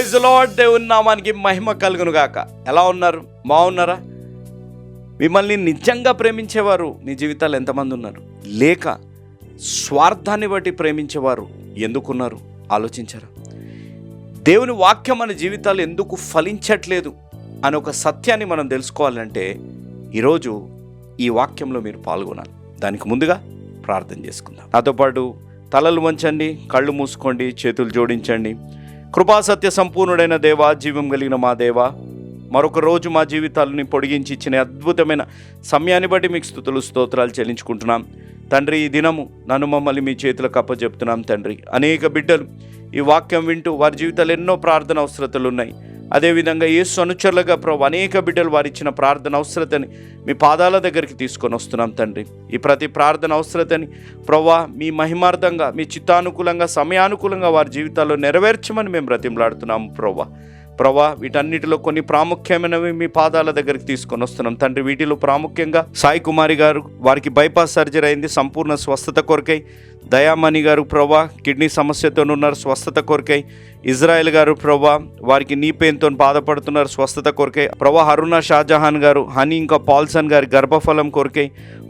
Praise lord దేవుని నామానికి మహిమ కలుగును గాక. ఎలా ఉన్నారు? బాగున్నారా? మిమ్మల్ని నిజంగా ప్రేమించేవారు మీ జీవితాలు ఎంతమంది ఉన్నారు? లేక స్వార్థాన్ని బట్టి ప్రేమించేవారు ఎందుకున్నారు? ఆలోచించారా? దేవుని వాక్యం మన జీవితాలు ఎందుకు ఫలించట్లేదు అని ఒక సత్యాన్ని మనం తెలుసుకోవాలంటే ఈరోజు ఈ వాక్యంలో మీరు పాల్గొనాలి. దానికి ముందుగా ప్రార్థన చేసుకుందాం. నాతో పాటు తలలు వంచండి కళ్ళు మూసుకోండి చేతులు జోడించండి. కృపాసత్య సంపూర్ణుడైన దేవా జీవం కలిగిన మా దేవా మరొక రోజు మా జీవితాలని పొడిగించి ఇచ్చిన అద్భుతమైన సమయాన్ని బట్టి మీకు స్థుతులు స్తోత్రాలు చెల్లించుకుంటున్నాం. తండ్రి ఈ దినము నన్ను మమ్మల్ని మీ చేతులకు అప్పచెప్తున్నాం తండ్రి. అనేక బిడ్డలు ఈ వాక్యం వింటూ వారి జీవితాలు ఎన్నో ప్రార్థన అవసరతలు ఉన్నాయి. అదేవిధంగా యేసు అనుచరులుగా ప్రభు అనేక బిడ్డలు వారు ఇచ్చిన ప్రార్థన అవసరతని మీ పాదాల దగ్గరికి తీసుకొని వస్తున్నాం తండ్రి. ఈ ప్రతి ప్రార్థన అవసరతని ప్రవ్వా మీ మహిమార్థంగా మీ చిత్తానుకూలంగా సమయానుకూలంగా వారి జీవితాల్లో నెరవేర్చమని మేము బ్రతిమలాడుతున్నాము ప్రవ్వా ప్రభా వీటన్నిటిలో కొన్ని ప్రాముఖ్యమైనవి మీ పాదాల దగ్గరికి తీసుకొని వస్తున్నాం తండ్రి. వీటిలో ప్రాముఖ్యంగా సాయి కుమారి గారు వారికి బైపాస్ సర్జరీ అయింది సంపూర్ణ స్వస్థత కొరకై. దయామణి గారు ప్రభా కిడ్నీ సమస్యతోనున్నారు స్వస్థత కొరకై. ఇజ్రాయెల్ గారు ప్రభా వారికి నీ పెయిన్తో బాధపడుతున్నారు. స్వస్థత కొరకే ప్రభా హరుణ షాజహాన్ గారు హనీ ఇంకా పాల్సన్ గారి గర్భఫలం కొరకే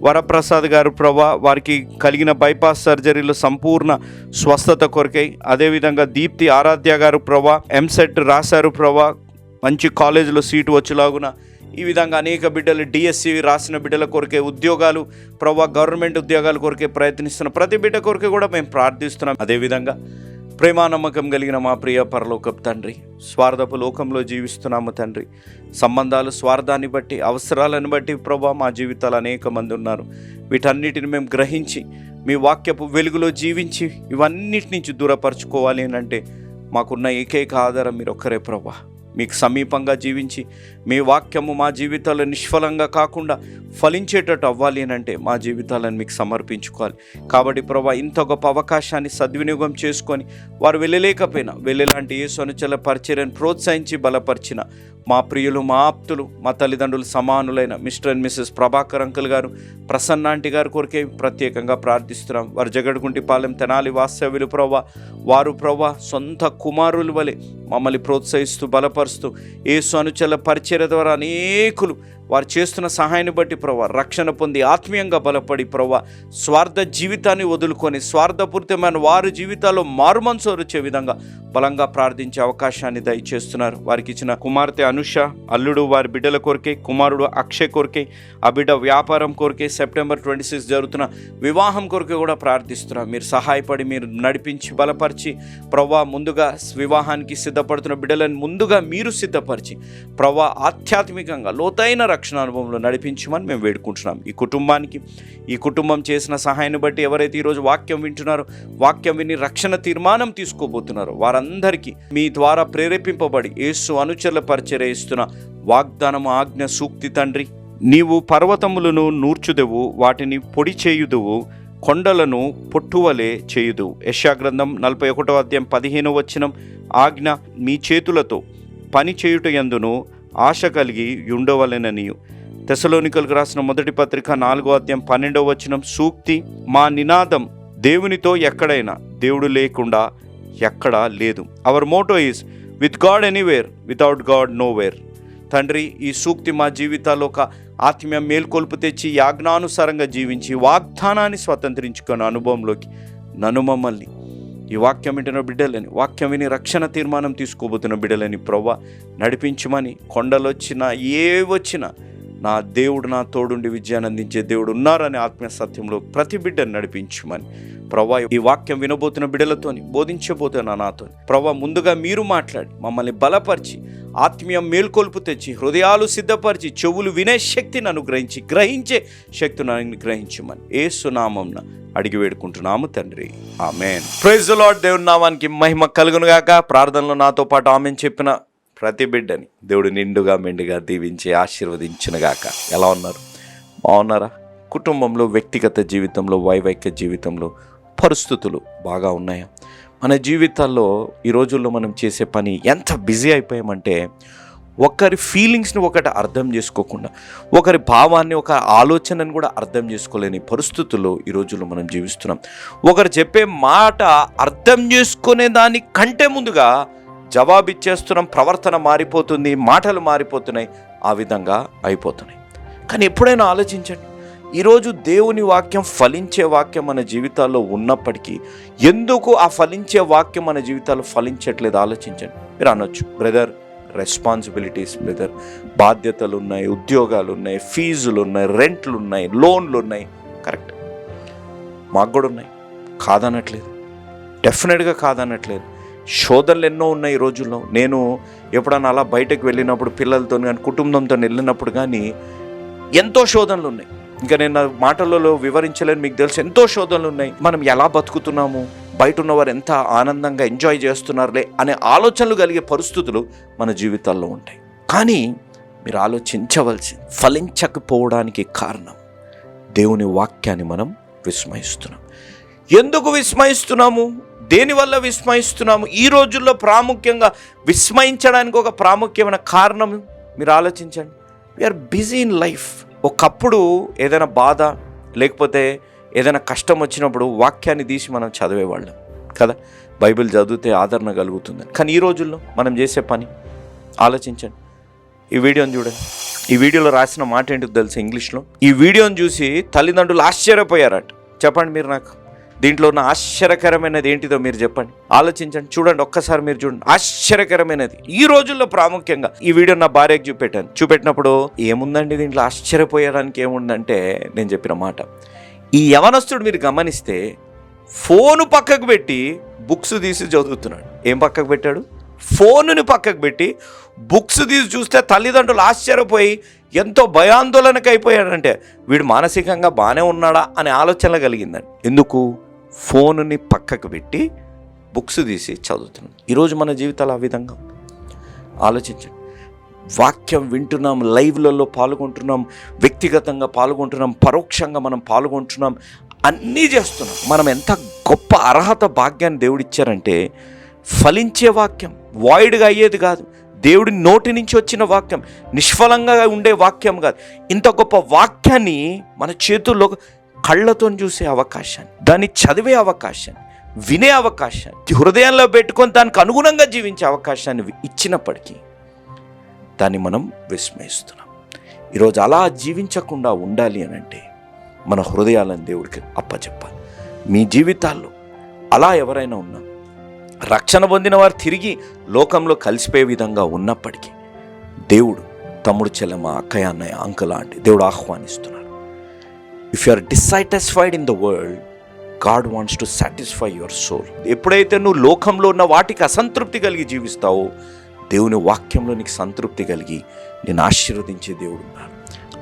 వరప్రసాద్ గారు ప్రభా వారికి కలిగిన బైపాస్ సర్జరీలో సంపూర్ణ స్వస్థత కొరకే. అదేవిధంగా దీప్తి ఆరాధ్య గారు ప్రభా ఎంసెట్ రాశారు ప్రభా మంచి కాలేజీలో సీటు వచ్చేలాగున. ఈ విధంగా అనేక బిడ్డలు డిఎస్సి రాసిన బిడ్డల కొరకే ఉద్యోగాలు ప్రభా గవర్నమెంట్ ఉద్యోగాల కొరకే ప్రయత్నిస్తున్న ప్రతి బిడ్డ కొరకే కూడా మేము ప్రార్థిస్తున్నాం. అదేవిధంగా ప్రేమానమ్మకం కలిగిన మా ప్రియ పరలోకపు తండ్రి స్వార్థపు లోకంలో జీవిస్తున్నాము తండ్రి. సంబంధాలు స్వార్థాన్ని బట్టి అవసరాలను బట్టి ప్రభా మా జీవితాలు అనేక మంది ఉన్నారు. వీటన్నిటిని మేము గ్రహించి మీ వాక్యపు వెలుగులో జీవించి ఇవన్నిటి నుంచి దూరపరచుకోవాలి అని అంటే మాకున్న ఏకైక ఆధారం మీరు ఒక్కరే ప్రభా. మీకు సమీపంగా జీవించి మీ వాక్యము మా జీవితాలు నిష్ఫలంగా కాకుండా ఫలించేటట్టు అవ్వాలి అని అంటే మా జీవితాలను మీకు సమర్పించుకోవాలి. కాబట్టి ప్రభా ఇంత గొప్ప అవకాశాన్ని సద్వినియోగం చేసుకొని వారు వెళ్ళలేకపోయినా వెళ్ళేలాంటి ఏ సొనచల పరిచర్యను ప్రోత్సహించి బలపరిచిన మా ప్రియులు మా ఆప్తులు మా తల్లిదండ్రులు సమానులైన mister and missus Prabhakar uncle గారు ప్రసన్న ఆంటీ గారి కొరకే ప్రత్యేకంగా ప్రార్థిస్తున్నాం. వారు జగడుగుంటిపాలెం తెనాలి వాస్తవ్యులు ప్రభా వారు ప్రభా సొంత కుమారులు వలె మమ్మల్ని ప్రోత్సహిస్తూ బలపరుస్తూ ఏ అనుచల పరిచర్య ద్వారా అనేకులు వారు చేస్తున్న సహాయాన్ని బట్టి ప్రభా రక్షణ పొంది ఆత్మీయంగా బలపడి ప్రభా స్వార్థ జీవితాన్ని వదులుకొని స్వార్థపూరితమైన వారి జీవితాల్లో మారుమనసు వచ్చే విధంగా బలంగా ప్రార్థించే అవకాశాన్ని దయచేస్తున్నారు. వారికి ఇచ్చిన కుమార్తె అనుష అల్లుడు వారి బిడ్డల కోరికే కుమారుడు అక్షయ్ కోరికే ఆ బిడ్డ వ్యాపారం కోరికే సెప్టెంబర్ ట్వంటీ సిక్స్ జరుగుతున్న వివాహం కోరికే కూడా ప్రార్థిస్తున్నారు. మీరు సహాయపడి మీరు నడిపించి బలపరిచి ప్రవ్వా ముందుగా వివాహానికి సిద్ధపడుతున్న బిడ్డలను ముందుగా మీరు సిద్ధపరిచి ప్రవ్వా ఆధ్యాత్మికంగా లోతైన రక్షణ అనుభవంలో నడిపించమని మేము వేడుకుంటున్నాం. ఈ కుటుంబానికి ఈ కుటుంబం చేసిన సహాయాన్ని బట్టి ఎవరైతే ఈరోజు వాక్యం వింటున్నారో వాక్యం విని రక్షణ తీర్మానం తీసుకోబోతున్నారో వారందరికీ మీ ద్వారా ప్రేరేపింపబడి యేసు అనుచరుల పరిచర్యస్తున్న వాగ్దానం ఆజ్ఞ సూక్తి తండ్రి నీవు పర్వతములను నూర్చుదెవు వాటిని పొడి చేయుదువు కొండలను పొట్టువలే చేయుదు యశాగ్రంథం నలభై ఒకటో అధ్యాయం పదిహేనో వచ్చినం ఆజ్ఞ మీ చేతులతో పని చేయుట ఎందును? ఆశ కలిగి ఉండవలెనని తెసలోనికలకు రాసిన మొదటి పత్రిక నాలుగో అధ్యాయం పన్నెండవ వచనం సూక్తి మా నినాదం దేవునితో ఎక్కడైనా దేవుడు లేకుండా ఎక్కడా లేదు. Our motto is with God anywhere without God nowhere తండ్రి ఈ సూక్తి మా జీవితాల్లో ఒక ఆత్మీయ మేల్కొల్పు తెచ్చి యాజ్ఞానుసారంగా జీవించి వాగ్దానాన్ని స్వతంత్రించుకున్న అనుభవంలోకి నన్ను మమ్మల్ని ఈ వాక్యం వింటున్న బిడ్డలని వాక్యం విని రక్షణ తీర్మానం తీసుకోబోతున్న బిడ్డలని ప్రవ్వ నడిపించమని కొండలొచ్చినా ఏ వచ్చినా నా దేవుడు నా తోడుండి విజయాన్ని అందించే దేవుడు ఉన్నారని ఆత్మీయ సత్యంలో ప్రతి బిడ్డను నడిపించమని. ప్రభా ఈ వాక్యం వినబోతున్న బిడ్డలతోని బోధించబోతున్న నాతో ప్రభా ముందుగా మీరు మాట్లాడి మమ్మల్ని బలపరిచి ఆత్మీయ మేల్కొల్పు తెచ్చి హృదయాలు సిద్ధపరిచి చెవులు వినే శక్తిని అనుగ్రహించి గ్రహించే శక్తిని అనుగ్రహించమని. ఏ సునామం అడిగి వేడుకుంటున్నాము తండ్రి. ఆమెన్. ప్రైజ్ లార్డ్ దేవుని నామానికి మహిమ కలుగునుగాక. ప్రార్థనలో నాతో పాటు ఆమెను చెప్పిన ప్రతి బిడ్డని దేవుడు నిండుగా మెండుగా దీవించి ఆశీర్వదించునుగాక. ఎలా ఉన్నారు? బాగున్నారా? కుటుంబంలో వ్యక్తిగత జీవితంలో వైవాహిక జీవితంలో పరిస్థితులు బాగా ఉన్నాయా? మన జీవితాల్లో ఈ రోజుల్లో మనం చేసే పని ఎంత బిజీ అయిపోయామంటే ఒకరి ఫీలింగ్స్ని ఒకటి అర్థం చేసుకోకుండా ఒకరి భావాన్ని ఒక ఆలోచనను కూడా అర్థం చేసుకోలేని పరిస్థితుల్లో ఈ రోజుల్లో మనం జీవిస్తున్నాం. ఒకరు చెప్పే మాట అర్థం చేసుకునే దానికంటే ముందుగా జవాబిచ్చేస్తున్నాం ప్రవర్తన మారిపోతుంది మాటలు మారిపోతున్నాయి ఆ విధంగా అయిపోతున్నాయి. కానీ ఎప్పుడైనా ఆలోచించండి ఈరోజు దేవుని వాక్యం ఫలించే వాక్యం మన జీవితాల్లో ఉన్నప్పటికీ ఎందుకు ఆ ఫలించే వాక్యం మన జీవితాల్లో ఫలించట్లేదు ఆలోచించండి. మీరు అనొచ్చు బ్రదర్ రెస్పాన్సిబిలిటీస్ బ్రదర్ బాధ్యతలు ఉన్నాయి ఉద్యోగాలు ఉన్నాయి ఫీజులు ఉన్నాయి రెంట్లు ఉన్నాయి లోన్లు ఉన్నాయి కరెక్ట్. మాకు కూడా ఉన్నాయి. కాదనట్లేదు. డెఫినెట్గా కాదనట్లేదు. శోధనలు ఎన్నో ఉన్నాయి ఈ రోజుల్లో. నేను ఎప్పుడన్నా అలా బయటకు వెళ్ళినప్పుడు పిల్లలతో కానీ కుటుంబంతో వెళ్ళినప్పుడు కానీ ఎంతో శోధనలు ఉన్నాయి. ఇంకా నేను నా మాటలలో వివరించలేను మీకు తెలుసు ఎంతో శోధనలు ఉన్నాయి. మనం ఎలా బతుకుతున్నాము? బయట ఉన్నవారు ఎంత ఆనందంగా ఎంజాయ్ చేస్తున్నారులే అనే ఆలోచనలు కలిగే పరిస్థితులు మన జీవితాల్లో ఉంటాయి. కానీ మీరు ఆలోచించవలసి ఫలించకపోవడానికి కారణం దేవుని వాక్యాన్ని మనం విస్మయిస్తున్నాం. ఎందుకు విస్మయిస్తున్నాము? దేనివల్ల విస్మయిస్తున్నాము? ఈ రోజుల్లో ప్రాముఖ్యంగా విస్మయించడానికి ఒక ప్రాముఖ్యమైన కారణం మీరు ఆలోచించండి. వీఆర్ బిజీ ఇన్ లైఫ్ ఒకప్పుడు ఏదైనా బాధ లేకపోతే ఏదైనా కష్టం వచ్చినప్పుడు వాక్యాన్ని తీసి మనం చదివేవాళ్ళం కదా? బైబిల్ చదివితే ఆదరణ కలుగుతుంది కానీ ఈ రోజుల్లో మనం చేసే పని ఆలోచించండి. ఈ వీడియోని చూడండి. ఈ వీడియోలో రాసిన మాట ఏంటో తెలుసు ఇంగ్లీష్లో? ఈ వీడియోని చూసి తల్లిదండ్రులు ఆశ్చర్యపోయారట. చెప్పండి మీరు నాకు. దీంట్లో ఉన్న ఆశ్చర్యకరమైనది ఏంటిదో మీరు చెప్పండి. ఆలోచించండి చూడండి ఒక్కసారి మీరు చూడండి. ఆశ్చర్యకరమైనది. ఈ రోజుల్లో ప్రాముఖ్యంగా ఈ వీడియో నా భార్యకు చూపెట్టాను. చూపెట్టినప్పుడు ఏముందండి దీంట్లో? ఆశ్చర్యపోయడానికి ఏముందంటే నేను చెప్పిన మాట. ఈ యవనస్తుడు మీరు గమనిస్తే ఫోను పక్కకు పెట్టి బుక్స్ తీసి చదువుతున్నాడు. ఏం పక్కకు పెట్టాడు? ఫోనుని పక్కకు పెట్టి బుక్స్ తీసి చూస్తే తల్లిదండ్రులు ఆశ్చర్యపోయి ఎంతో భయాందోళనకు అయిపోయాడంటే వీడు మానసికంగా బాగానే ఉన్నాడా అనే ఆలోచన కలిగిందండి. ఎందుకు? ఫోనుని పక్కకు పెట్టి బుక్స్ తీసి చదువుతున్నాం. ఈరోజు మన జీవితాలు ఆ విధంగా ఆలోచించండి. వాక్యం వింటున్నాం లైవ్లలో పాల్గొంటున్నాం వ్యక్తిగతంగా పాల్గొంటున్నాం పరోక్షంగా మనం పాల్గొంటున్నాం అన్నీ చేస్తున్నాం. మనం ఎంత గొప్ప అర్హత భాగ్యాన్ని దేవుడిచ్చారంటే ఫలించే వాక్యం వాయిడ్గా అయ్యేది కాదు. దేవుడి నోటి నుంచి వచ్చిన వాక్యం నిష్ఫలంగా ఉండే వాక్యం కాదు. ఇంత గొప్ప వాక్యాన్ని మన చేతుల్లో కళ్ళతో చూసే అవకాశాన్ని దాన్ని చదివే అవకాశాన్ని వినే అవకాశాన్ని హృదయంలో పెట్టుకొని దానికి అనుగుణంగా జీవించే అవకాశాన్ని ఇచ్చినప్పటికీ దాన్ని మనం విస్మయిస్తున్నాం ఈరోజు అలా జీవించకుండా ఉండాలి అని అంటే మన హృదయాలను దేవుడికి అప్పచెప్పాలి. మీ జీవితాల్లో అలా ఎవరైనా ఉన్నా రక్షణ పొందిన వారు తిరిగి లోకంలో కలిసిపోయే విధంగా ఉన్నప్పటికీ దేవుడు తమ్ముడు చెల్లెమ్మ అక్కయ్య అన్నయ్య అంకుల్ అంటే దేవుడు ఆహ్వానిస్తున్నాడు if you are dissatisfied in the world God wants to satisfy your soul ఎప్పుడైతే నువ్వు లోకంలో ఉన్న వాటికి అసంతృప్తి కలిగి జీవిస్తావో దేవుని వాక్యంలో నీకు సంతృప్తి కలిగి నేను ఆశీర్వదించే దేవుడు ఉన్నాడు.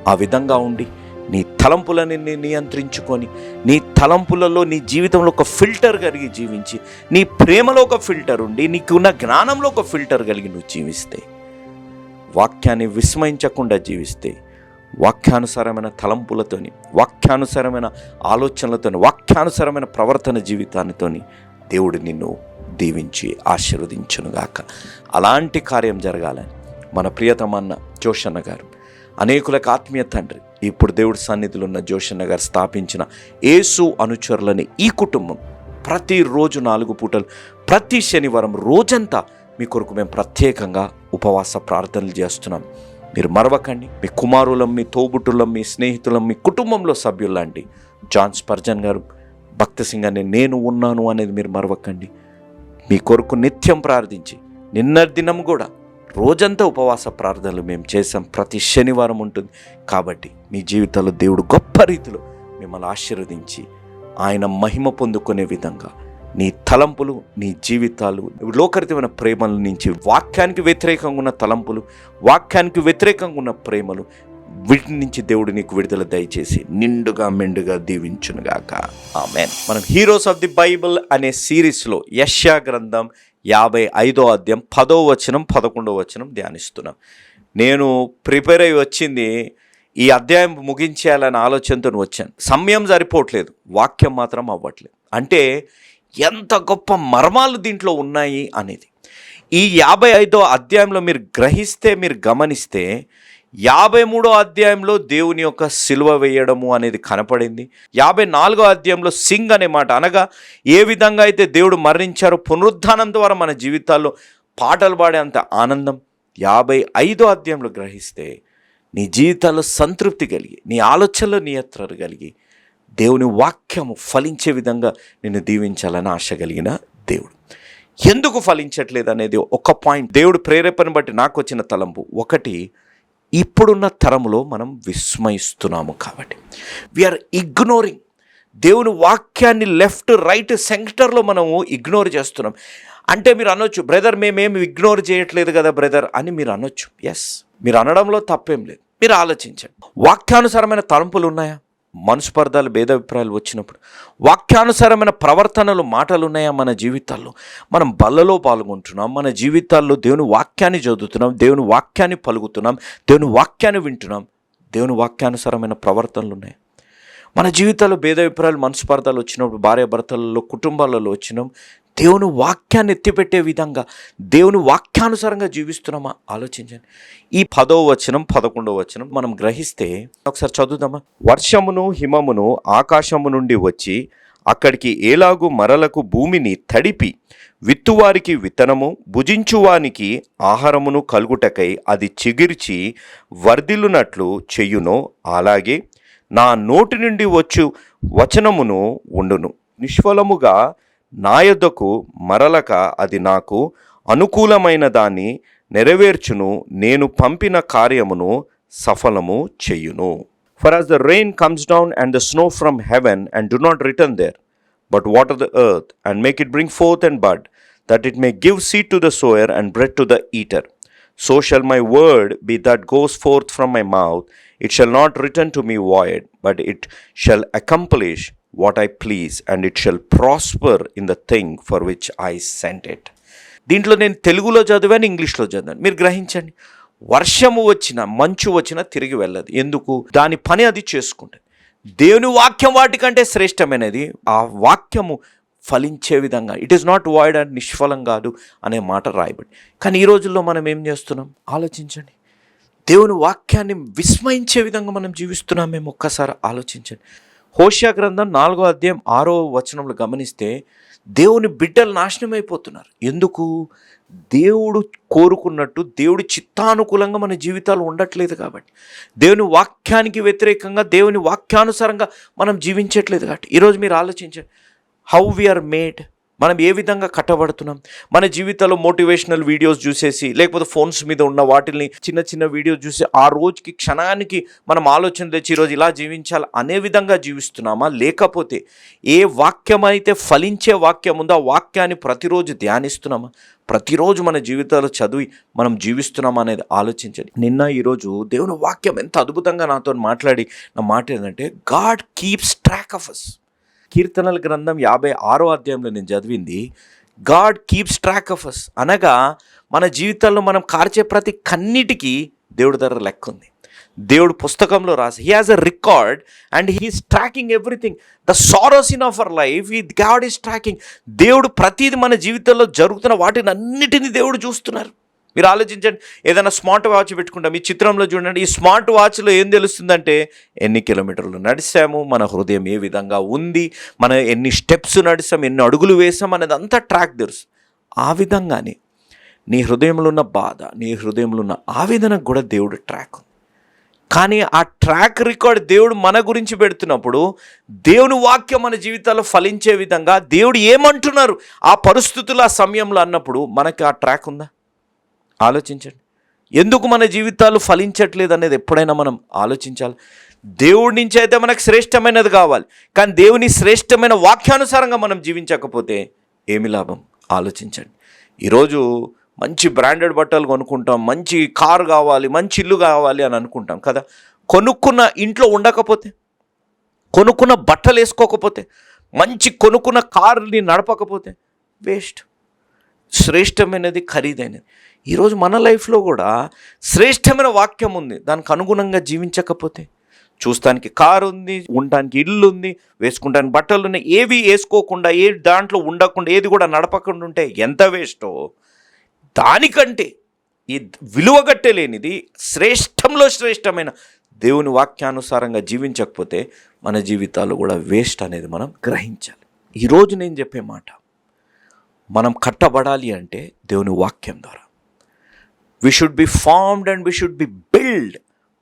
ఆ విధంగా ఉండి నీ తలంపులని నియంత్రించుకొని నీ తలంపులలో నీ జీవితంలో ఒక ఫిల్టర్ కలిగి జీవించి నీ ప్రేమలో ఒక ఫిల్టర్ ఉండి నీకున్న జ్ఞానంలో ఒక ఫిల్టర్ కలిగి నువ్వు జీవిస్తే వాక్యాన్ని విస్మయించకుండా జీవిస్తే వాక్యానుసారమైన తలంపులతోని వాక్యానుసారమైన ఆలోచనలతోని వాక్యానుసారమైన ప్రవర్తన జీవితానితోని దేవుడు నిన్ను దీవించి ఆశీర్వదించునుగాక. అలాంటి కార్యం జరగాలని మన ప్రియతమన్న జోషన్న గారు అనేకులకు ఆత్మీయ తండ్రి ఇప్పుడు దేవుడి సన్నిధిలో ఉన్న జోషన్న గారు స్థాపించిన ఏసు అనుచరులని ఈ కుటుంబం ప్రతిరోజు నాలుగు పూటలు ప్రతి శనివారం రోజంతా మీ కొరకు మేము ప్రత్యేకంగా ఉపవాస ప్రార్థనలు చేస్తున్నాం. మీరు మరవకండి. మీ కుమారులం మీ తోబుట్టులం మీ స్నేహితులం మీ కుటుంబంలో సభ్యుల్లాంటి జాన్ స్పర్జన్ గారు భక్త సింగ్ అనే నేను ఉన్నాను అనేది మీరు మరవకండి. మీ కొరకు నిత్యం ప్రార్థించి నిన్న దినం కూడా రోజంతా ఉపవాస ప్రార్థనలు మేము చేసాం ప్రతి శనివారం ఉంటుంది. కాబట్టి మీ జీవితంలో దేవుడు గొప్ప రీతిలో మిమ్మల్ని ఆశీర్వదించి ఆయన మహిమ పొందుకునే విధంగా నీ తలంపులు నీ జీవితాలు లోకరితమైన ప్రేమల నుంచి వాక్యానికి వ్యతిరేకంగా ఉన్న తలంపులు వాక్యానికి వ్యతిరేకంగా ఉన్న ప్రేమలు వీటి నుంచి దేవుడు నీకు విడుదల దయచేసి నిండుగా మెండుగా దీవించునుగాక. ఆమెన్. మనం హీరోస్ ఆఫ్ ది బైబిల్ అనే సిరీస్లో యష్యా గ్రంథం యాభై ఐదో అధ్యాయం పదో వచనం పదకొండో వచనం ధ్యానిస్తున్నాం. నేను ప్రిపేర్ అయి వచ్చింది ఈ అధ్యాయం ముగించేయాలనే ఆలోచనతో వచ్చాను. సమయం సరిపోవట్లేదు. వాక్యం మాత్రం అవ్వట్లేదు. అంటే ఎంత గొప్ప మర్మాలు దీంట్లో ఉన్నాయి అనేది. ఈ యాభై ఐదో అధ్యాయంలో మీరు గ్రహిస్తే మీరు గమనిస్తే యాభై మూడో అధ్యాయంలో దేవుని యొక్క సిలువ వేయడము అనేది కనపడింది. యాభై నాలుగో అధ్యాయంలో సింగ్ అనే మాట అనగా ఏ విధంగా అయితే దేవుడు మరణించారో పునరుద్ధానం ద్వారా మన జీవితాల్లో పాటలు పాడే అంత ఆనందం. యాభై ఐదో అధ్యాయంలో గ్రహిస్తే నీ జీవితాల్లో సంతృప్తి కలిగి నీ ఆలోచనలో నియంత్రణ కలిగి దేవుని వాక్యము ఫలించే విధంగా నిన్ను దీవించాలని ఆశ కలిగిన దేవుడు. ఎందుకు ఫలించట్లేదు అనేది ఒక పాయింట్. దేవుడు ప్రేరేపణ బట్టి నాకు వచ్చిన తలంపు. ఒకటి ఇప్పుడున్న తరంలో మనం విస్మయిస్తున్నాము కాబట్టి. వీఆర్ ఇగ్నోరింగ్ దేవుని వాక్యాన్ని లెఫ్ట్ రైట్ సెంటర్లో మనము ఇగ్నోర్ చేస్తున్నాం. అంటే మీరు అనొచ్చు బ్రదర్ మేమేమి ఇగ్నోర్ చేయట్లేదు కదా బ్రదర్ అని మీరు అనొచ్చు. ఎస్ మీరు అనడంలో తప్పేం లేదు. మీరు ఆలోచించండి. వాక్యానుసారమైన తలంపులు ఉన్నాయా? మనస్పర్ధాలు భేదాభిప్రాయాలు వచ్చినప్పుడు వాక్యానుసారమైన ప్రవర్తనలు మాటలు ఉన్నాయా మన జీవితాల్లో? మనం బల్లలో పాల్గొంటున్నాం మన జీవితాల్లో దేవుని వాక్యాన్ని చదువుతున్నాం దేవుని వాక్యాన్ని పలుకుతున్నాం దేవుని వాక్యాన్ని వింటున్నాం. దేవుని వాక్యానుసారమైన ప్రవర్తనలు ఉన్నాయి మన జీవితాల్లో భేదాభిప్రాయాలు మనస్పర్ధాలు వచ్చినప్పుడు భార్యాభర్తలలో కుటుంబాలలో వచ్చినాం. దేవుని వాక్యాన్ని ఎత్తిపెట్టే విధంగా దేవుని వాక్యానుసారంగా జీవిస్తున్నామా? ఆలోచించండి. ఈ పదో వచనం పదకొండవ వచనం మనం గ్రహిస్తే ఒకసారి చదువుదామా? వర్షమును హిమమును ఆకాశము నుండి వచ్చి అక్కడికి ఏలాగు మరలకు భూమిని తడిపి విత్తువారికి విత్తనము భుజించువానికి ఆహారమును కలుగుటకై అది చిగిర్చి వర్ధిల్లునట్లు చెయ్యునో అలాగే నా నోటి నుండి వచ్చు వచనమును ఉండును. నిష్ఫలముగా నా నాయుద్దకు మరలక అది నాకు అనుకూలమైన దాన్ని నెరవేర్చును నేను పంపిన కార్యమును సఫలము చెయ్యును for as the rain comes down and the snow from heaven and do not return there but water the earth and make it bring forth and bud that it may give seed to the sower and bread to the eater so shall my word be that goes forth from my mouth it shall not return to me void but it shall accomplish what I please and it shall prosper in the thing for which I sent it దీంట్లో నేను తెలుగులో చదివాను ఇంగ్లీష్లో చదివాను. మీరు గ్రహించండి. వర్షము వచ్చిన మంచు వచ్చినా తిరిగి వెళ్ళదు. ఎందుకు? దాని పని అది చేసుకుంటుంది. దేవుని వాక్యం వాటికంటే శ్రేష్టమైనది. ఆ వాక్యము ఫలించే విధంగా it is not void and నిష్ఫలం కాదు అనే మాట రాయబడి కానీ ఈ రోజుల్లో మనం ఏం చేస్తున్నాం? ఆలోచించండి. దేవుని వాక్యాన్ని విస్మయించే విధంగా మనం జీవిస్తున్నాం మేము ఒక్కసారి ఆలోచించండి. హోషియా గ్రంథం నాలుగో అధ్యాయం ఆరో వచనంలో గమనిస్తే దేవుని బిడ్డలు నాశనం అయిపోతున్నారు ఎందుకు? దేవుడు కోరుకున్నట్టు దేవుడి చిత్తానుకూలంగా మన జీవితాలు ఉండట్లేదు కాబట్టి. దేవుని వాక్యానికి వ్యతిరేకంగా దేవుని వాక్యానుసారంగా మనం జీవించట్లేదు కాబట్టి. ఈరోజు మీరు ఆలోచించండి. హౌ వీఆర్ మేడ్ మనం ఏ విధంగా కట్టబడుతున్నాం? మన జీవితంలో మోటివేషనల్ వీడియోస్ చూసేసి లేకపోతే ఫోన్స్ మీద ఉన్న వాటిని చిన్న చిన్న వీడియోస్ చూసి ఆ రోజుకి క్షణానికి మనం ఆలోచన తెచ్చి ఈరోజు ఇలా జీవించాలి అనే విధంగా జీవిస్తున్నామా? లేకపోతే ఏ వాక్యం అయితే ఫలించే వాక్యం ఉందో ఆ వాక్యాన్ని ప్రతిరోజు ధ్యానిస్తున్నామా? ప్రతిరోజు మన జీవితాలు చదివి మనం జీవిస్తున్నామా అనేది ఆలోచించండి. నిన్న ఈరోజు దేవుని వాక్యం ఎంత అద్భుతంగా నాతో మాట్లాడి నా మాట ఏంటంటే God keeps track of us కీర్తనల గ్రంథం యాభై ఆరో అధ్యాయంలో నేను చదివింది God keeps track of us అనగా మన జీవితాల్లో మనం కార్చే ప్రతి కన్నిటికీ దేవుడి దగ్గర లెక్క ఉంది. దేవుడు పుస్తకంలో రాసి he has a record and he's tracking everything the sorrows in of our life ఈ గాడ్ ఈస్ ట్రాకింగ్ దేవుడు ప్రతిది మన జీవితంలో జరుగుతున్న వాటిని అన్నిటినీ దేవుడు చూస్తున్నారు. మీరు ఆలోచించండి. ఏదైనా స్మార్ట్ వాచ్ పెట్టుకుంటాం. ఈ చిత్రంలో చూడండి ఈ స్మార్ట్ వాచ్లో ఏం తెలుస్తుందంటే ఎన్ని కిలోమీటర్లు నడిచాము మన హృదయం ఏ విధంగా ఉంది మన ఎన్ని స్టెప్స్ నడిచాం ఎన్ని అడుగులు వేసాం అనేది అంతా ట్రాక్ తెలుసు. ఆ విధంగానే నీ హృదయంలో ఉన్న బాధ నీ హృదయంలో ఉన్న ఆవేదనకు కూడా దేవుడు ట్రాక్ ఉంది. కానీ ఆ ట్రాక్ రికార్డ్ దేవుడు మన గురించి పెడుతున్నప్పుడు దేవుని వాక్యం మన జీవితాల్లో ఫలించే విధంగా దేవుడు ఏమంటున్నారు ఆ పరిస్థితులు ఆ సమయంలో అన్నప్పుడు మనకి ఆ ట్రాక్ ఉందా? ఆలోచించండి. ఎందుకు మన జీవితాలు ఫలించట్లేదు అనేది ఎప్పుడైనా మనం ఆలోచించాలి. దేవుడి నుంచి అయితే మనకు శ్రేష్టమైనది కావాలి. కానీ దేవుని శ్రేష్టమైన వాక్యానుసారంగా మనం జీవించకపోతే ఏమి లాభం? ఆలోచించండి. ఈరోజు మంచి బ్రాండెడ్ బట్టలు కొనుక్కుంటాం మంచి కారు కావాలి మంచి ఇల్లు కావాలి అని అనుకుంటాం కదా. కొనుక్కున్న ఇంట్లో ఉండకపోతే? కొనుక్కున్న బట్టలు వేసుకోకపోతే? మంచి కొనుక్కున్న కారుని నడపకపోతే? వేస్ట్. శ్రేష్టమైనది ఖరీదైనది. ఈరోజు మన లైఫ్లో కూడా శ్రేష్టమైన వాక్యం ఉంది. దానికి అనుగుణంగా జీవించకపోతే చూస్తానికి కారు ఉంది ఉండటానికి ఇల్లు ఉంది వేసుకుంటానికి బట్టలు ఉన్నాయి ఏవి వేసుకోకుండా ఏ దాంట్లో ఉండకుండా ఏది కూడా నడపకుండా ఉంటే ఎంత వేస్టో దానికంటే ఈ విలువగట్టే లేనిది శ్రేష్టంలో శ్రేష్టమైన దేవుని వాక్యానుసారంగా జీవించకపోతే మన జీవితాలు కూడా వేస్ట్ అనేది మనం గ్రహించాలి. ఈరోజు నేను చెప్పే మాట మనం కట్టబడాలి అంటే దేవుని వాక్యం ద్వారా. We should be formed and we should be build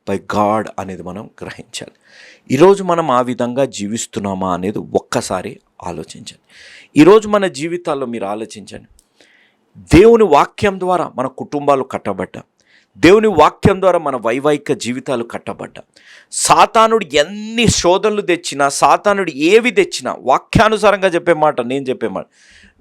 by God అనేది మనం గ్రహించాలి. ఈరోజు మనం ఆ విధంగా జీవిస్తున్నామా అనేది ఒక్కసారి ఆలోచించండి. ఈరోజు మన జీవితాల్లో మీరు ఆలోచించండి. దేవుని వాక్యం ద్వారా మన కుటుంబాలు కట్టబడ్డా. దేవుని వాక్యం ద్వారా మన వైవాహిక జీవితాలు కట్టబడ్డా. సాతానుడు ఎన్ని శోధనలు తెచ్చినా సాతానుడు ఏవి తెచ్చినా వాక్యానుసారంగా చెప్పే మాట నేను చెప్పే మాట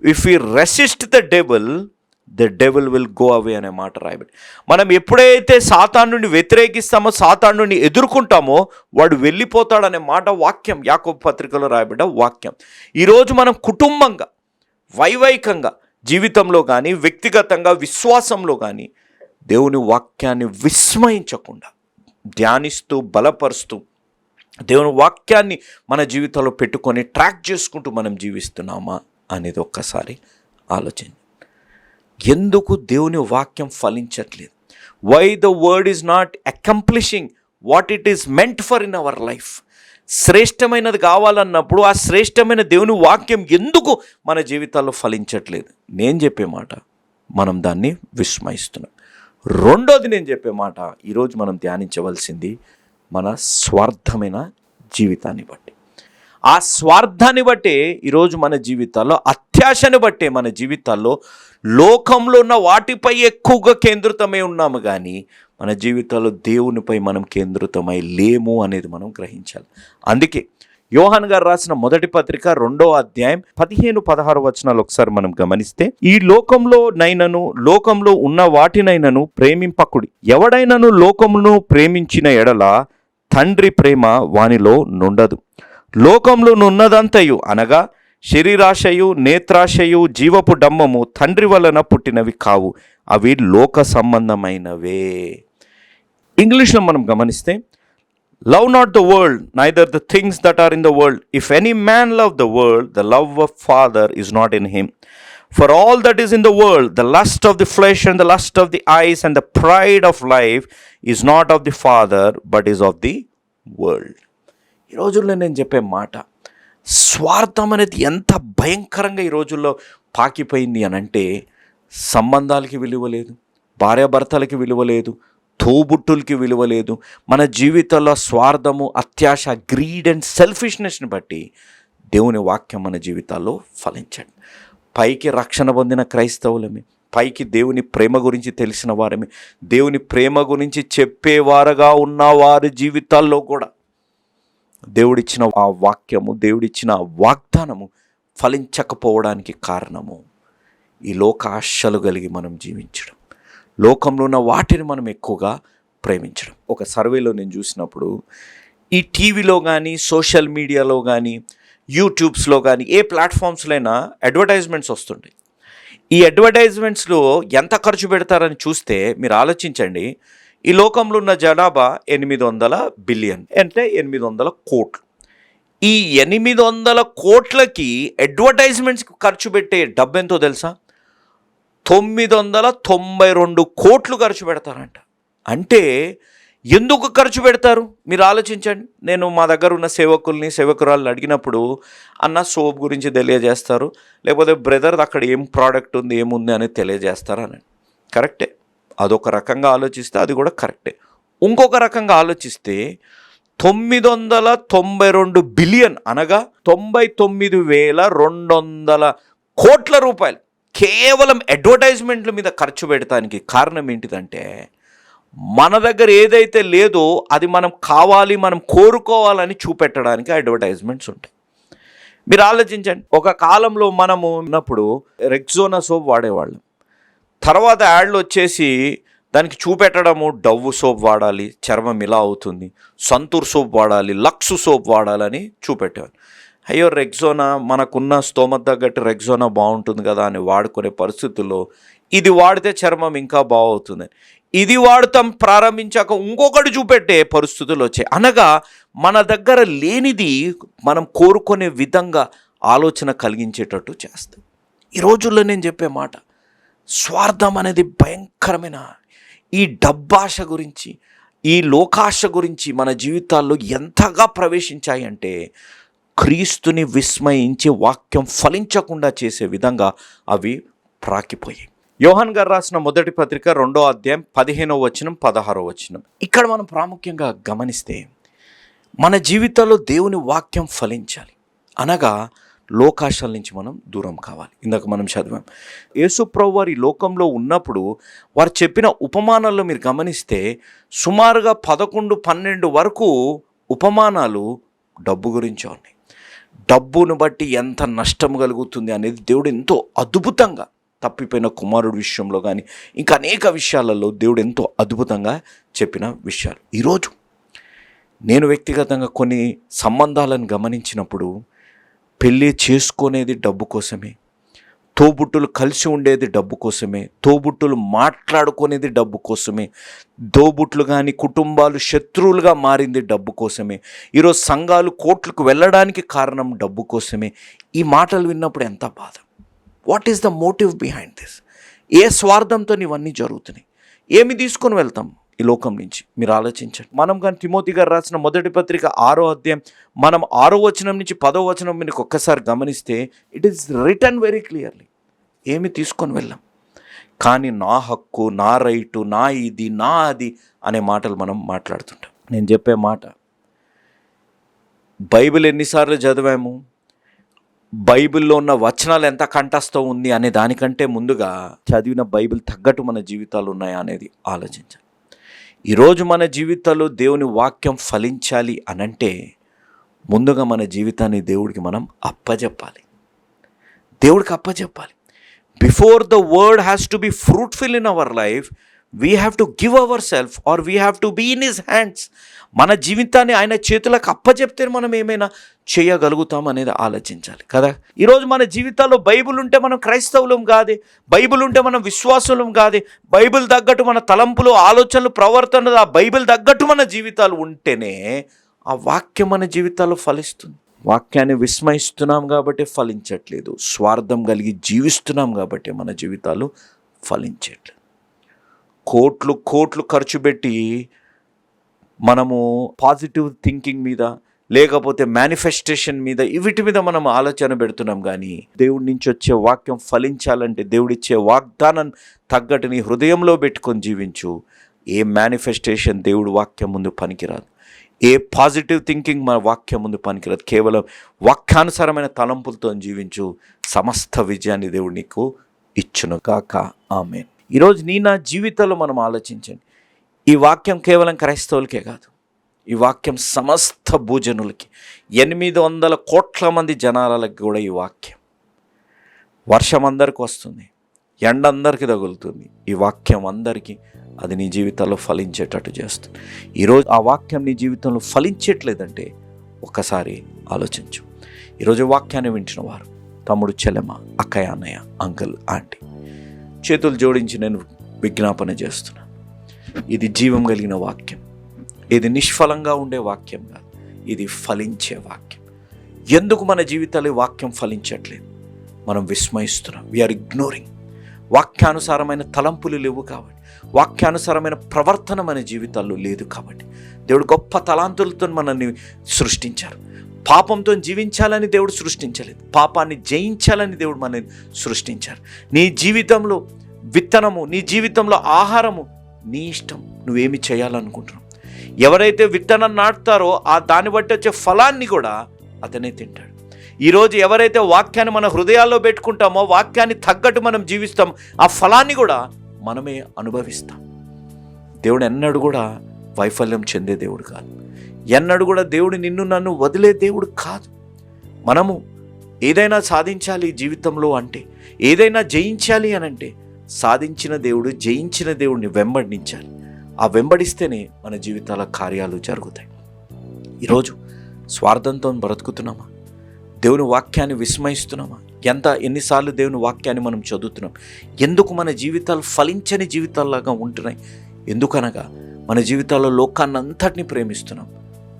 if you resist the devil the devil will go away అనే మాట రాయబడి. మనం ఎప్పుడైతే సాతానుని వ్యతిరేకిస్తామో సాతానుని ఎదుర్కొంటామో వాడు వెళ్ళిపోతాడనే మాట వాక్యం యాకోబ పత్రికలో రాయబడ్డ వాక్యం. ఈరోజు మనం కుటుంబంగా వైవైకంగా జీవితంలో కానీ వ్యక్తిగతంగా విశ్వాసంలో కానీ దేవుని వాక్యాన్ని విస్మయించకుండా ధ్యానిస్తూ బలపరుస్తూ దేవుని వాక్యాన్ని మన జీవితంలో పెట్టుకొని ట్రాక్ చేసుకుంటూ మనం జీవిస్తున్నామా అనేది ఒక్కసారి ఆలోచన ఎందుకు దేవుని వాక్యం ఫలించట్లేదు? Why the word is not accomplishing what it is meant for in our life శ్రేష్టమైనది కావాలన్నప్పుడు ఆ శ్రేష్టమైన దేవుని వాక్యం ఎందుకు మన జీవితాల్లో ఫలించట్లేదు? నేను చెప్పే మాట మనం దాన్ని విస్మయిస్తున్నాం. రెండోది నేను చెప్పే మాట ఈరోజు మనం ధ్యానించవలసింది మన స్వార్థమైన జీవితాన్ని బట్టి. ఆ స్వార్థాన్ని బట్టి ఈరోజు మన జీవితాల్లో అభిలాషను బట్టే మన జీవితాల్లో లోకంలో ఉన్న వాటిపై ఎక్కువగా కేంద్రితమై ఉన్నాము కానీ మన జీవితాల్లో దేవునిపై మనం కేంద్రితమై లేము అనేది మనం గ్రహించాలి. అందుకే యోహాన్ గారు రాసిన మొదటి పత్రిక రెండో అధ్యాయం పదిహేను పదహారు వచనాలు ఒకసారి మనం గమనిస్తే ఈ లోకంలో నైనను లోకంలో ఉన్న వాటినైనను ప్రేమింపకుడి. ఎవడైనను లోకమును ప్రేమించిన ఎడల తండ్రి ప్రేమ వానిలో నుండదు. లోకంలో నున్నదంతయు అనగా శరీరాశయు నేత్రాశయు జీవపు డమ్మము తండ్రి వలన పుట్టినవి కావు. అవి లోక సంబంధమైనవే. ఇంగ్లీష్లో మనం గమనిస్తే love not the world neither the things that are in the world if any man love the world the love of father is not in him for all that is in the world the lust of the flesh and the lust of the eyes and the pride of life is not of the father but is of the world ఈ రోజుల్లో నేను చెప్పే మాట స్వార్థం అనేది ఎంత భయంకరంగా ఈ రోజుల్లో పాకిపోయింది అని అంటే సంబంధాలకి విలువ లేదు భార్యాభర్తలకి విలువ లేదు తోబుట్టులకి విలువ లేదు. మన జీవితంలో స్వార్థము అత్యాశ గ్రీడ్ అండ్ సెల్ఫిష్నెస్ని బట్టి దేవుని వాక్యం మన జీవితాల్లో ఫలించండి. పైకి రక్షణ పొందిన క్రైస్తవులమే పైకి దేవుని ప్రేమ గురించి తెలిసిన వారమే దేవుని ప్రేమ గురించి చెప్పేవారుగా ఉన్న వారి జీవితాల్లో కూడా దేవుడిచ్చిన ఆ వాక్యము దేవుడిచ్చిన వాగ్దానము ఫలించకపోవడానికి కారణము ఈ లోక ఆశలు కలిగి మనం జీవించడం. లోకంలో ఉన్న వాటిని మనం ఎక్కువగా ప్రేమించడం. ఒక సర్వేలో నేను చూసినప్పుడు ఈ టీవీలో కానీ సోషల్ మీడియాలో కానీ యూట్యూబ్స్లో కానీ ఏ ప్లాట్ఫామ్స్లో అయినా అడ్వర్టైజ్మెంట్స్ వస్తుంటాయి. ఈ అడ్వర్టైజ్మెంట్స్లో ఎంత ఖర్చు పెడతారని చూస్తే మీరు ఆలోచించండి. ఈ లోకంలో ఉన్న జనాభా ఎనిమిది వందల బిలియన్ అంటే ఎనిమిది వందల కోట్లు. ఈ ఎనిమిది వందల కోట్లకి అడ్వర్టైజ్మెంట్స్కి ఖర్చు పెట్టే డబ్బు ఎంతో తెలుసా? తొమ్మిది వందల తొంభై రెండు కోట్లు ఖర్చు పెడతారంట. అంటే ఎందుకు ఖర్చు పెడతారు? మీరు ఆలోచించండి. నేను మా దగ్గర ఉన్న సేవకుల్ని సేవకురాలను అడిగినప్పుడు అన్న సోప్ గురించి తెలియజేస్తారు. లేకపోతే బ్రదర్ అక్కడ ఏం ప్రోడక్ట్ ఉంది ఏముంది అనేది తెలియజేస్తారు అని కరెక్టే? అదొక రకంగా ఆలోచిస్తే అది కూడా కరెక్టే. ఇంకొక రకంగా ఆలోచిస్తే తొమ్మిది వందల తొంభై రెండు బిలియన్ అనగా తొంభై తొమ్మిది వేల రెండు వందల కోట్ల రూపాయలు కేవలం అడ్వర్టైజ్మెంట్ల మీద ఖర్చు పెడతానికి కారణం ఏంటిదంటే మన దగ్గర ఏదైతే లేదో అది మనం కావాలి మనం కోరుకోవాలని చూపెట్టడానికి అడ్వర్టైజ్మెంట్స్ ఉంటాయి. మీరు ఆలోచించండి. ఒక కాలంలో మనము ఉన్నప్పుడు రెక్జోనా సోప్ వాడేవాళ్ళం. తర్వాత యాడ్లు వచ్చేసి దానికి చూపెట్టడము డవ్వు సోప్ వాడాలి చర్మం ఇలా అవుతుంది సంతూర్ సోప్ వాడాలి లక్స్ సోప్ వాడాలని చూపెట్టేవారు. అయ్యో రెగ్జోనా మనకున్న స్తోమత తగ్గట్టు రెగ్జోనా బాగుంటుంది కదా అని వాడుకునే పరిస్థితుల్లో ఇది వాడితే చర్మం ఇంకా బాగవుతుంది. ఇది వాడతాం ప్రారంభించాక ఇంకొకటి చూపెట్టే పరిస్థితులు వచ్చాయి. అనగా మన దగ్గర లేనిది మనం కోరుకునే విధంగా ఆలోచన కలిగించేటట్టు చేస్తాం. ఈ రోజుల్లో నేను చెప్పే మాట స్వార్థం అనేది భయంకరమైన ఈ డబ్బాష గురించి ఈ లోకాశ గురించి మన జీవితాల్లో ఎంతగా ప్రవేశించాయి అంటే క్రీస్తుని విస్మయించి వాక్యం ఫలించకుండా చేసే విధంగా అవి ప్రాకిపోయాయి. యోహన్ గారు రాసిన మొదటి పత్రిక రెండో అధ్యాయం పదిహేనో వచనం పదహారో వచనం. ఇక్కడ మనం ప్రాముఖ్యంగా గమనిస్తే మన జీవితాల్లో దేవుని వాక్యం ఫలించాలి. అనగా లోకాశాల నుంచి మనం దూరం కావాలి. ఇందాక మనం చదివాం. యేసుప్రభు వారి లోకంలో ఉన్నప్పుడు వారు చెప్పిన ఉపమానాల్లో మీరు గమనిస్తే సుమారుగా పదకొండు పన్నెండు వరకు ఉపమానాలు డబ్బు గురించి ఉన్నాయి. డబ్బును బట్టి ఎంత నష్టం కలుగుతుంది అనేది దేవుడు ఎంతో అద్భుతంగా తప్పిపోయిన కుమారుడు విషయంలో కానీ ఇంకా అనేక విషయాలలో దేవుడు ఎంతో అద్భుతంగా చెప్పిన విషయాలు. ఈరోజు నేను వ్యక్తిగతంగా కొన్ని సంబంధాలను గమనించినప్పుడు పెళ్ళి చేసుకునేది డబ్బు కోసమే తోబుట్టులు కలిసి ఉండేది డబ్బు కోసమే తోబుట్టులు మాట్లాడుకునేది డబ్బు కోసమే దోబుట్లు కానీ కుటుంబాలు శత్రువులుగా మారింది డబ్బు కోసమే ఈరోజు సంఘాలు కోట్లకు వెళ్ళడానికి కారణం డబ్బు కోసమే. ఈ మాటలు విన్నప్పుడు ఎంత బాధ. What is the motive behind this ఏ స్వార్థంతో ఇవన్నీ జరుగుతున్నాయి? ఏమి తీసుకొని వెళ్తాం? ఈ లోకం నుంచి. మీరు ఆలోచించండి. మనం కానీ తిమోతి గారు రాసిన మొదటి పత్రిక ఆరో అధ్యాయం మనం ఆరో వచనం నుంచి పదో వచనం మీకు ఒక్కసారి గమనిస్తే it is return very clearly ఏమి తీసుకొని వెళ్ళాం? కానీ నా హక్కు నా రైటు నా ఇది నా అది అనే మాటలు మనం మాట్లాడుతుంటాం. నేను చెప్పే మాట బైబిల్ ఎన్నిసార్లు చదివాము? బైబిల్లో ఉన్న వచనాలు ఎంత కంఠస్థం ఉంది అనే దానికంటే ముందుగా చదివిన బైబిల్ తగ్గట్టు మన జీవితాలు ఉన్నాయా అనేది ఆలోచించాలి. ఈరోజు మన జీవితాల్లో దేవుని వాక్యం ఫలించాలి అనంటే ముందుగా మన జీవితాన్ని దేవుడికి మనం అప్పజెప్పాలి. దేవుడికి అప్పజెప్పాలి. Before the word has to be fruitful in our life we have to give our self or we have to be in his hands మన జీవితాన్ని ఆయన చేతులకు అప్పచెప్తే మనం ఏమైనా చేయగలుగుతాం అనేది ఆలోచించాలి కదా? ఈరోజు మన జీవితాల్లో బైబిల్ ఉంటే మనం క్రైస్తవులం కాదే బైబిల్ ఉంటే మనం విశ్వాసులం కాదే బైబిల్ తగ్గట్టు మన తలంపులు ఆలోచనలు ప్రవర్తనలు ఆ బైబిల్ తగ్గట్టు మన జీవితాలు ఉంటేనే ఆ వాక్యం మన జీవితాల్లో ఫలిస్తుంది. వాక్యాన్ని విస్మయిస్తున్నాం కాబట్టి ఫలించట్లేదు స్వార్థం కలిగి జీవిస్తున్నాం కాబట్టి మన జీవితాలు ఫలించట్లేదు. కోట్లు కోట్లు ఖర్చు పెట్టి మనము పాజిటివ్ థింకింగ్ మీద లేకపోతే మేనిఫెస్టేషన్ మీద వీటి మీద మనం ఆలోచన పెడుతున్నాం కానీ దేవుడి నుంచి వచ్చే వాక్యం ఫలించాలంటే దేవుడిచ్చే వాగ్దానం తగ్గట్టు నీ హృదయంలో పెట్టుకొని జీవించు. ఏ మేనిఫెస్టేషన్ దేవుడు వాక్యం ముందు పనికిరాదు. ఏ పాజిటివ్ థింకింగ్ మన వాక్యం ముందు పనికిరాదు. కేవలం వాక్యానుసారమైన తలంపులతో జీవించు. సమస్త విజయాన్ని దేవుడు నీకు ఇచ్చును కాక ఆమె ఈరోజు నీ నా జీవితంలో మనం ఆలోచించండి. ఈ వాక్యం కేవలం క్రైస్తవులకే కాదు. ఈ వాక్యం సమస్త భూజనులకి ఎనిమిది వందల కోట్ల మంది జనాలకు కూడా ఈ వాక్యం. వర్షం అందరికి వస్తుంది ఎండ అందరికీ తగులుతుంది. ఈ వాక్యం అందరికీ అది నీ జీవితంలో ఫలించేటట్టు చేస్తుంది. ఈరోజు ఆ వాక్యం నీ జీవితంలో ఫలించట్లేదంటే ఒక్కసారి ఆలోచించు. ఈరోజు వాక్యాన్ని వింటున్న వారు తమ్ముడు చెల్లెమ్మ అక్కయ్య అన్నయ్య అంకుల్ ఆంటీ చేతులు జోడించి నేను విజ్ఞాపన చేస్తున్నాను ఇది జీవం కలిగిన వాక్యం. ఇది నిష్ఫలంగా ఉండే వాక్యం కాదు. ఇది ఫలించే వాక్యం. ఎందుకు మన జీవితాలు వాక్యం ఫలించట్లేదు? మనం విస్మయిస్తున్నాం. వీఆర్ ఇగ్నోరింగ్ వాక్యానుసారమైన తలంపులు లేవు కాబట్టి. వాక్యానుసారమైన ప్రవర్తన మన జీవితాల్లో లేదు కాబట్టి. దేవుడు గొప్ప తలాంతులతో మనల్ని సృష్టించారు. పాపంతో జీవించాలని దేవుడు సృష్టించలేదు. పాపాన్ని జయించాలని దేవుడు మనల్ని సృష్టించారు. నీ జీవితంలో విత్తనము నీ జీవితంలో ఆహారము నీ ఇష్టం. నువ్వేమి చేయాలనుకుంటున్నావు? ఎవరైతే విత్తనం నాటుతారో ఆ దాన్ని బట్టి వచ్చే ఫలాన్ని కూడా అతనే తింటాడు. ఈరోజు ఎవరైతే వాక్యాన్ని మన హృదయాల్లో పెట్టుకుంటామో వాక్యాన్ని తగ్గట్టు మనం జీవిస్తాం ఆ ఫలాన్ని కూడా మనమే అనుభవిస్తాం. దేవుడు ఎన్నడూ కూడా వైఫల్యం చెందే దేవుడు కాదు. ఎన్నడూ కూడా దేవుడు నిన్ను నన్ను వదిలే దేవుడు కాదు. మనము ఏదైనా సాధించాలి జీవితంలో అంటే ఏదైనా జయించాలి అని అంటే సాధించిన దేవుడు జయించిన దేవుడిని వెంబడించాలి. ఆ వెంబడిస్తేనే మన జీవితాల కార్యాలు జరుగుతాయి. ఈరోజు స్వార్థంతో బ్రతుకుతున్నామా? దేవుని వాక్యాన్ని విస్మయిస్తున్నామా? ఎంత ఎన్నిసార్లు దేవుని వాక్యాన్ని మనం చదువుతున్నాం? ఎందుకు మన జీవితాలు ఫలించని జీవితాల్లాగా ఉంటున్నాయి? ఎందుకనగా మన జీవితాల్లో లోకాన్ని అంతటిని ప్రేమిస్తున్నాం.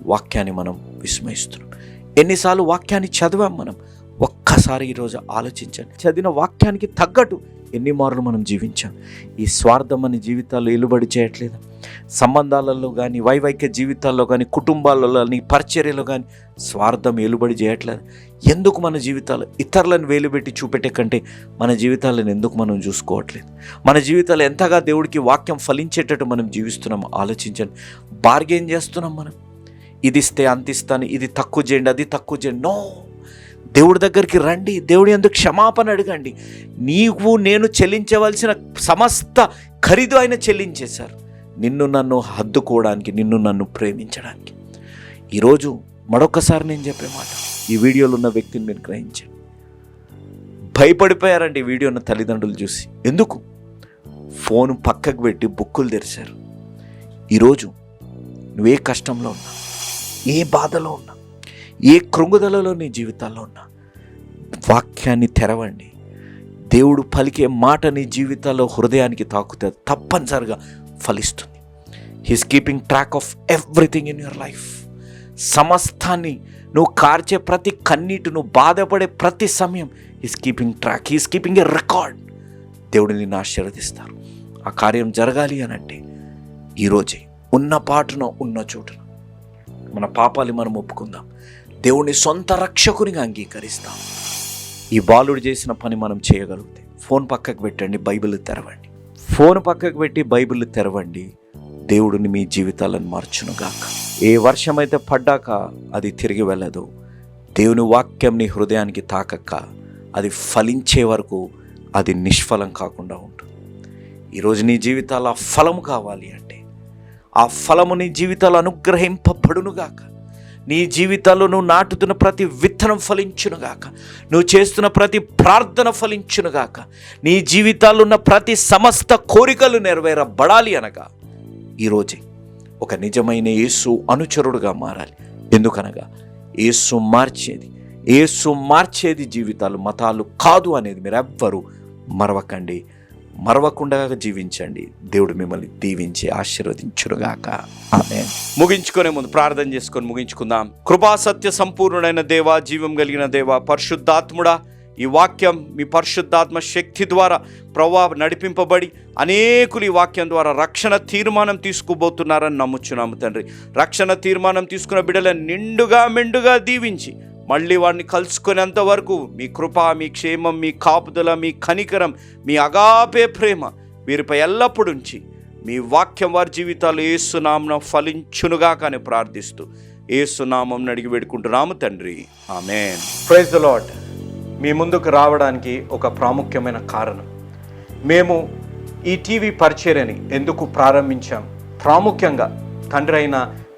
వాక్యాన్ని మనం విస్మయిస్తున్నాం. ఎన్నిసార్లు వాక్యాన్ని చదివాం మనం? ఒక్కసారి ఈరోజు ఆలోచించండి. చదివిన వాక్యానికి తగ్గట్టు ఎన్ని మార్లు మనం జీవించాం? ఈ స్వార్థం అనే జీవితాల్లో ఎలుబడి చేయట్లేదు. సంబంధాలలో కానీ వైవైక్య జీవితాల్లో కానీ కుటుంబాలలో కానీ పరిచర్యలో కానీ స్వార్థం ఎలుబడి చేయట్లేదు. ఎందుకు మన జీవితాలు ఇతరులను వేలుపెట్టి చూపెట్టే కంటే మన జీవితాలను ఎందుకు మనం చూసుకోవట్లేదు? మన జీవితాలు ఎంతగా దేవుడికి వాక్యం ఫలించేటట్టు మనం జీవిస్తున్నాం? ఆలోచించండి. బార్గెన్ చేస్తున్నాం మనం. ఇది ఇస్తే అంత ఇస్తాను ఇది తక్కువ చేయండి అది తక్కువ చేయండి. నో! దేవుడి దగ్గరికి రండి దేవుడి ఎందుకు క్షమాపణ అడగండి. నీవు నేను చెల్లించవలసిన సమస్త ఖరీదు ఆయన చెల్లించేశారు. నిన్ను నన్ను హద్దుకోవడానికి నిన్ను నన్ను ప్రేమించడానికి. ఈరోజు మరొకసారి నేను చెప్పే మాట ఈ వీడియోలో ఉన్న వ్యక్తిని మీరు గ్రహించండి. భయపడిపోయారండి ఈ వీడియో ఉన్న తల్లిదండ్రులు చూసి. ఎందుకు? ఫోన్ పక్కకు పెట్టి బుక్కులు తెరిచారు. ఈరోజు నువ్వే కష్టంలో ఉన్నా ఏ బాధలో ఉన్నా ఏ కృంగుదలలో నీ జీవితాల్లో ఉన్నా వాక్యాన్ని తెరవండి. దేవుడు పలికే మాట నీ జీవితాల్లో హృదయానికి తాకుతే తప్పనిసరిగా ఫలిస్తుంది. He's keeping track of everything in your life సమస్తాన్ని నువ్వు కార్చే ప్రతి కన్నీటి నువ్వు బాధపడే ప్రతి సమయం he's keeping track he's keeping a record దేవుడు నిన్ను ఆశీర్వదిస్తారు. ఆ కార్యం జరగాలి అని అంటే ఈరోజే ఉన్న పాటున ఉన్న చోటున మన పాపాలు మనం ఒప్పుకుందాం. దేవుని సొంత రక్షకునిగా అంగీకరిస్తాం. ఈ బాలుడు చేసిన పని మనం చేయగలిగితే ఫోన్ పక్కకు పెట్టండి బైబిల్ తెరవండి. ఫోన్ పక్కకు పెట్టి బైబిల్ తెరవండి దేవుడిని మీ జీవితాలను మార్చునుగాక. ఏ వర్షం అయితే పడ్డాక అది తిరిగి వెళ్ళదు. దేవుని వాక్యం నీ హృదయానికి తాకక్క. అది ఫలించే వరకు అది నిష్ఫలం కాకుండా ఉంటుంది. ఈరోజు నీ జీవితాల ఫలము కావాలి అంటే ఆ ఫలము నీ జీవితాలు అనుగ్రహింపబడునుగాక. నీ జీవితాల్లో నువ్వు నాటుతున్న ప్రతి విత్తనం ఫలించునుగాక నువ్వు చేస్తున్న ప్రతి ప్రార్థన ఫలించునుగాక నీ జీవితాల్లో ఉన్న ప్రతి సమస్త కోరికలు నెరవేరబడాలి అనగా ఈరోజే ఒక నిజమైన యేసు అనుచరుడుగా మారాలి. ఎందుకనగా యేసు మార్చేది యేసు మార్చేది జీవితాలు మతాలు కాదు అనేది మీరు ఎవ్వరూ మరవకండి. మరవకుండా జీవించండి. దేవుడు మిమ్మల్ని దీవించి ఆశీర్వదించురుగాక ఆమె ముగించుకునే ముందు ప్రార్థన చేసుకొని ముగించుకుందాం. కృపా సత్య సంపూర్ణుడైన దేవా జీవం కలిగిన దేవా పరిశుద్ధాత్ముడా ఈ వాక్యం మీ పరిశుద్ధాత్మ శక్తి ద్వారా ప్రవా నడిపింపబడి అనేకులు ఈ వాక్యం ద్వారా రక్షణ తీర్మానం తీసుకుపోతున్నారని నమ్ముచున్నాము తండ్రి. రక్షణ తీర్మానం తీసుకున్న బిడ్డలను నిండుగా మెండుగా దీవించి మళ్ళీ వాడిని కలుసుకునేంత వరకు మీ కృప మీ క్షేమం మీ కాపుదల మీ కనికరం మీ అగాపే ప్రేమ వీరిపై ఎల్లప్పుడు ఉంచి మీ వాక్యం వారి జీవితాలు ఏసునామం ఫలించునుగా కానీ ప్రార్థిస్తూ ఏసునామం అడిగి పెడుకుంటున్నాము తండ్రి. ఆమె ప్రైజ్ ద మీ ముందుకు రావడానికి ఒక ప్రాముఖ్యమైన కారణం. మేము ఈ టీవీ పరిచర్యని ఎందుకు ప్రారంభించాం? ప్రాముఖ్యంగా తండ్రి అయిన